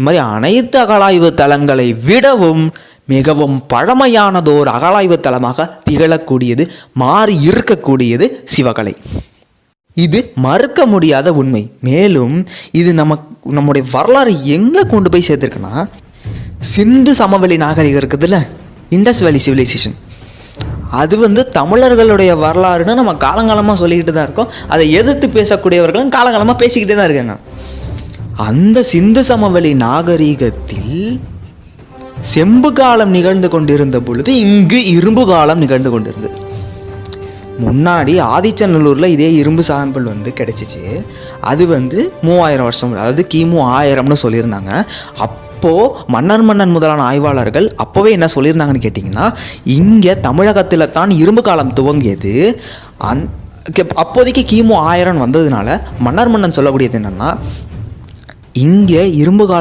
இது மாதிரி அனைத்து அகழாய்வு தலங்களை விடவும் மிகவும் பழமையானதோர் அகழாய்வு தலமாக திகழக்கூடியது மாறி இருக்கக்கூடியது சிவகலை. இது மறுக்க முடியாத உண்மை. மேலும் இது நம்ம நம்முடைய வரலாறு எங்கே கொண்டு போய் சேர்த்துருக்குன்னா சிந்து சமவெளி நாகரிகம் இருக்குதுல்ல இண்டஸ் வேலி சிவிலைசேஷன் அது வந்து தமிழர்களுடைய வரலாறுன்னு நம்ம காலங்காலமாக சொல்லிக்கிட்டு தான் இருக்கோம். அதை எதிர்த்து பேசக்கூடியவர்களும் காலங்காலமாக பேசிக்கிட்டே தான் இருக்காங்க. அந்த சிந்து சமவெளி நாகரிகத்தில் செம்பு காலம் நிகழ்ந்து கொண்டிருந்த பொழுது இங்கு இரும்பு காலம் நிகழ்ந்து கொண்டிருந்தது. முன்னாடி ஆதிச்சநல்லூரில் இதே இரும்பு சாம்பல் வந்து கிடைச்சிச்சு. அது வந்து மூவாயிரம் வருஷம் அதாவது கிமு ஆயிரம்னு சொல்லியிருந்தாங்க. அப்போது மன்னர் மன்னன் முதலான ஆய்வாளர்கள் அப்போவே என்ன சொல்லியிருந்தாங்கன்னு கேட்டிங்கன்னா இங்கே தமிழகத்தில் தான் இரும்பு காலம் துவங்கியது. அந் அப்போதைக்கு கிமு ஆயிரம் வந்ததுனால மன்னர் மன்னன் சொல்லக்கூடியது என்னென்னா இங்கே இரும்பு காலம்